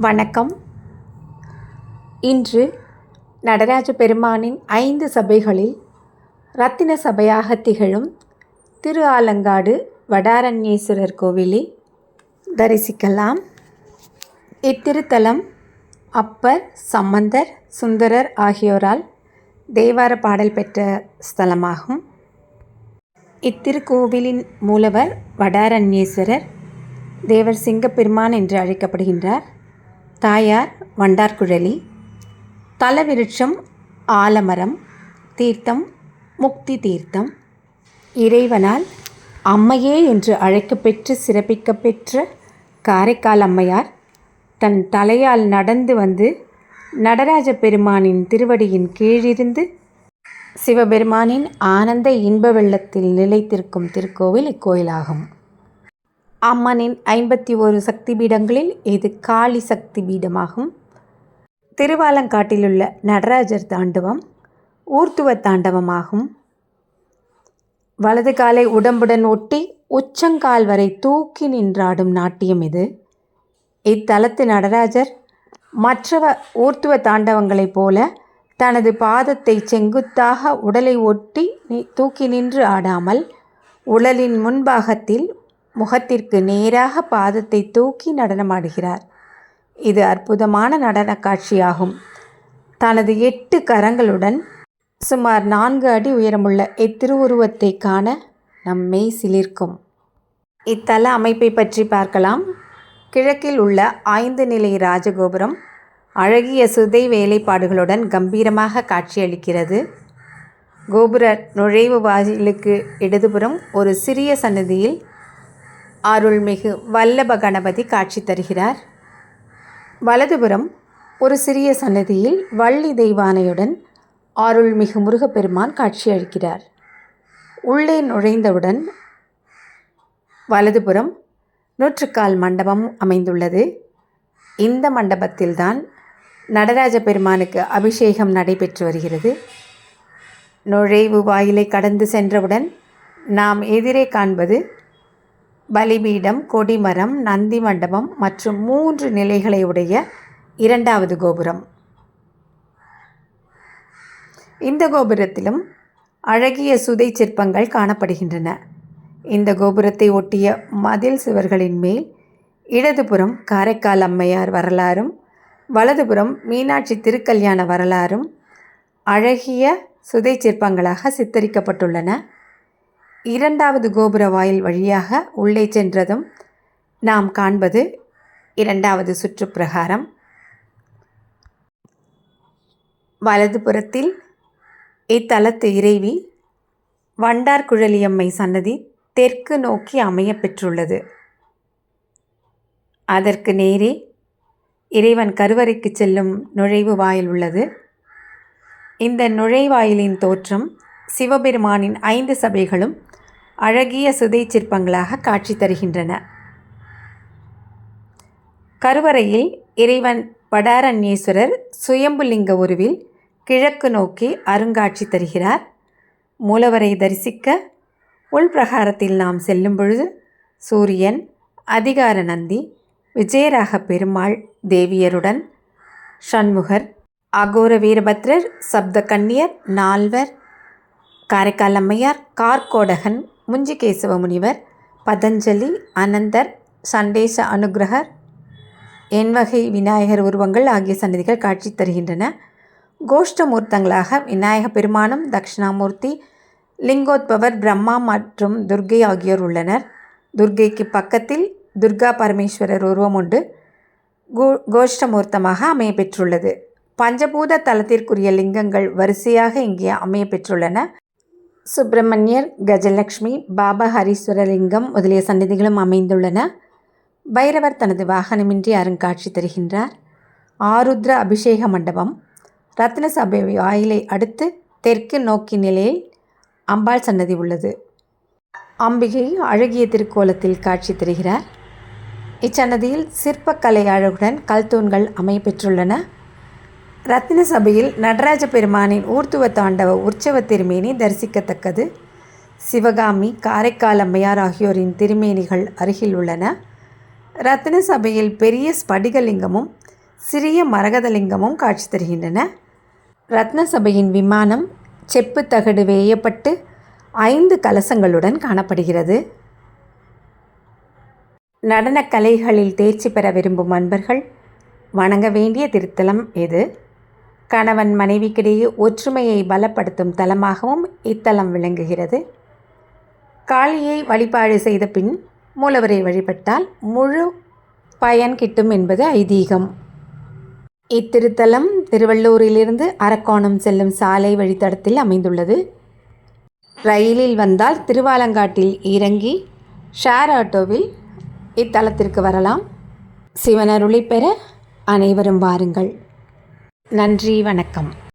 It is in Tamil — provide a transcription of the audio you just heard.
வணக்கம். இன்று நடராஜ பெருமானின் ஐந்து சபைகளில் ரத்தின சபையாக திகழும் திரு ஆலங்காடு வடாரண்யேஸ்வரர் கோவிலை தரிசிக்கலாம். இத்திருத்தலம் அப்பர் சம்பந்தர் சுந்தரர் ஆகியோரால் தேவார பாடல் பெற்ற ஸ்தலமாகும். இத்திருக்கோவிலின் மூலவர் வடாரண்யேஸ்வரர் தேவர் சிங்கப்பெருமான் என்று அழைக்கப்படுகின்றார். தாயார் வண்டார்குழலி. தலவிருட்சம் ஆலமரம் தீர்த்தம் முக்தி தீர்த்தம். இறைவனால் அம்மையே என்று அழைக்கப்பெற்று சிறப்பிக்கப்பெற்ற காரைக்கால் அம்மையார் தன் தலையால் நடந்து வந்து நடராஜ பெருமானின் திருவடியின் கீழிருந்து சிவபெருமானின் ஆனந்த இன்ப வெள்ளத்தில் நிலைத்திருக்கும் திருக்கோவில் இக்கோயிலாகும். அம்மனின் ஐம்பத்தி ஒரு சக்தி பீடங்களில் இது காளி சக்தி பீடமாகும் திருவாலங்காட்டிலுள்ள நடராஜர் தாண்டவம் ஊர்த்துவ தாண்டவமாகும். வலது காலை உடம்புடன் ஒட்டி உச்சங்கால் வரை தூக்கி நின்றாடும் நாட்டியம் இது. இத்தலத்து நடராஜர் மற்றவ ஊர்த்துவ தாண்டவங்களைப் போல தனது பாதத்தை செங்குத்தாக உடலை ஒட்டி தூக்கி நின்று ஆடாமல் உடலின் முன்பாகத்தில் முகத்திற்கு நேராக பாதத்தை தூக்கி நடனமாடுகிறார். இது அற்புதமான நடன காட்சியாகும். தனது எட்டு கரங்களுடன் சுமார் நான்கு அடி உயரமுள்ள இத்திருவுருவத்தை காண நம்மை சிலிர்க்கும். இத்தல அமைப்பை பற்றி பார்க்கலாம். கிழக்கில் உள்ள ஐந்து நிலை ராஜகோபுரம் அழகிய சுதை வேலைப்பாடுகளுடன் கம்பீரமாக காட்சியளிக்கிறது. கோபுர நுழைவு வாயிலுக்கு இடதுபுறம் ஒரு சிறிய சன்னதியில் அருள்மிகு வல்லப கணபதி காட்சி தருகிறார். வலதுபுறம் ஒரு சிறிய சன்னதியில் வள்ளி தெய்வானையுடன் அருள்மிகு முருகப்பெருமான் காட்சியளிக்கிறார் உள்ளே நுழைந்தவுடன் வலதுபுறம் நூற்றுக்கால் மண்டபம் அமைந்துள்ளது. இந்த மண்டபத்தில்தான் நடராஜ பெருமானுக்கு அபிஷேகம் நடைபெற்று வருகிறது. நுழைவு வாயிலை கடந்து சென்றவுடன் நாம் எதிரே காண்பது பலிபீடம் கொடிமரம் நந்தி மண்டபம் மற்றும் மூன்று நிலைகளை உடைய இரண்டாவது கோபுரம். இந்த கோபுரத்திலும் அழகிய சுதை சிற்பங்கள் காணப்படுகின்றன. இந்த கோபுரத்தை ஒட்டிய மதில் சுவர்களின் மேல் இடதுபுறம் காரைக்கால் அம்மையார் வரலாறும் வலதுபுறம் மீனாட்சி திருக்கல்யாண வரலாறும் அழகிய சுதை சிற்பங்களாக சித்தரிக்கப்பட்டுள்ளன. இரண்டாவது கோபுர வாயில் வழியாக உள்ளே சென்றதும் நாம் காண்பது இரண்டாவது சுற்றுப்பிரகாரம். வலதுபுறத்தில் இத்தலத்து இறைவி வண்டார்குழலியம்மை சன்னதி தெற்கு நோக்கி அமைய பெற்றுள்ளது. அதற்கு நேரே இறைவன் கருவறைக்கு செல்லும் நுழைவு வாயில் உள்ளது. இந்த நுழைவாயிலின் தோற்றம் சிவபெருமானின் ஐந்து சபைகளும் அழகிய சுதை சிற்பங்களாக காட்சி தருகின்றன. கருவறையில் இறைவன் வடாரண்யேஸ்வரர் சுயம்புலிங்க உருவில் கிழக்கு நோக்கி அருங்காட்சி தருகிறார். மூலவரை தரிசிக்க உள்பிரகாரத்தில் நாம் செல்லும் பொழுது சூரியன் அதிகார நந்தி விஜயராக பெருமாள் தேவியருடன் ஷண்முகர் அகோர வீரபத்ரர் சப்த கண்ணியர் நால்வர் காரைக்கால் அம்மையார் கார்கோடகன் முஞ்சிகேசவ முனிவர் பதஞ்சலி அனந்தர் சண்டேச அனுக்கிரகர் எண்வகை விநாயகர் உருவங்கள் ஆகிய சன்னதிகள் காட்சி தருகின்றன. கோஷ்டமூர்த்தங்களாக விநாயக பெருமானும் தட்சிணாமூர்த்தி லிங்கோத்பவர் பிரம்மா மற்றும் துர்க்கை ஆகியோர் உள்ளனர். துர்க்கைக்கு பக்கத்தில் துர்கா பரமேஸ்வரர் உருவம் உண்டு. கோ கோஷ்டமூர்த்தமாக அமைய பெற்றுள்ளது. பஞ்சபூத தலத்திற்குரிய லிங்கங்கள் வரிசையாக இங்கே அமைய பெற்றுள்ளன. சுப்பிரமணியர் கஜலக்ஷ்மி பாபா ஹரீஸ்வரலிங்கம் முதலிய சன்னதிகளும் அமைந்துள்ளன. பைரவர் தனது வாகனமின்றி அருங்காட்சி தருகின்றார். ஆருத்ர அபிஷேக மண்டபம். ரத்ன சபை வாயிலை அடுத்து தெற்கு நோக்கி நிலையில் அம்பாள் சன்னதி உள்ளது. அம்பிகை அழகிய திருக்கோலத்தில் காட்சி தருகிறார். இச்சன்னதியில் சிற்பக்கலை அழகுடன் கல்தூண்கள் அமைய பெற்றுள்ளன. ரத்தின சபையில் நடராஜ பெருமானின் ஊர்த்துவ தாண்டவ உற்சவ திருமேனி தரிசிக்கத்தக்கது. சிவகாமி காரைக்கால் அம்மையார் ஆகியோரின் திருமேனிகள் அருகில் உள்ளன. ரத்ன சபையில் பெரிய ஸ்படிகலிங்கமும் சிறிய மரகதலிங்கமும் காட்சி தருகின்றன. ரத்ன சபையின் விமானம் செப்பு தகடு வேயப்பட்டு ஐந்து கலசங்களுடன் காணப்படுகிறது. நடனக் கலைகளில் தேர்ச்சி பெற விரும்பும் அன்பர்கள் வணங்க வேண்டிய திருத்தலம் எது? கணவன் மனைவிக்கிடையே ஒற்றுமையை பலப்படுத்தும் தலமாகவும் இத்தலம் விளங்குகிறது. காளியை வழிபாடு செய்த பின் மூலவரை வழிபட்டால் முழு பயன் கிட்டும் என்பது ஐதீகம். இத்திருத்தலம் திருவள்ளூரிலிருந்து அரக்கோணம் செல்லும் சாலை வழித்தடத்தில் அமைந்துள்ளது. ரயிலில் வந்தால் திருவாலங்காட்டில் இறங்கி ஷேர் ஆட்டோவில் இத்தலத்திற்கு வரலாம். சிவனருளி பெற அனைவரும் வாருங்கள். நன்றி வணக்கம்.